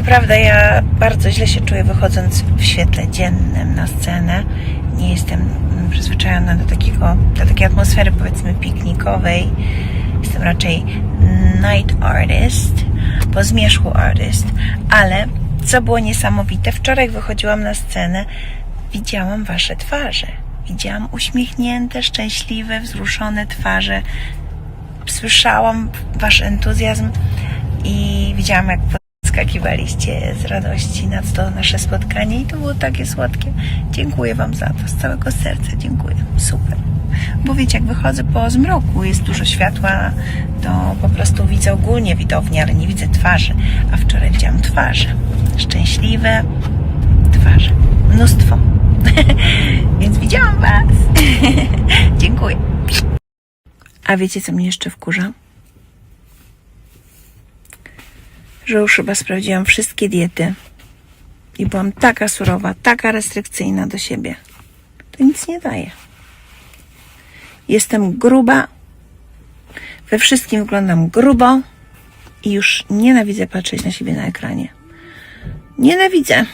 Co prawda ja bardzo źle się czuję wychodząc w świetle dziennym na scenę. Nie jestem przyzwyczajona do takiego, do takiej atmosfery powiedzmy piknikowej. Jestem raczej night artist, po zmierzchu artist, ale co było niesamowite, wczoraj wychodziłam na scenę, widziałam wasze twarze. Widziałam uśmiechnięte, szczęśliwe, wzruszone twarze. Słyszałam wasz entuzjazm i widziałam, jak podskakiwaliście z radości na to nasze spotkanie i to było takie słodkie. Dziękuję wam za to, z całego serca dziękuję. Super. Bo wiecie, jak wychodzę po zmroku, jest dużo światła, to po prostu widzę ogólnie widownię, ale nie widzę twarzy. A wczoraj widziałam twarze. Szczęśliwe twarze. Mnóstwo. Więc widziałam was. Dziękuję. A wiecie, co mnie jeszcze wkurza? Że już chyba sprawdziłam wszystkie diety i byłam taka surowa, taka restrykcyjna do siebie. To nic nie daje. Jestem gruba, we wszystkim wyglądam grubo i już nienawidzę patrzeć na siebie na ekranie. Nienawidzę.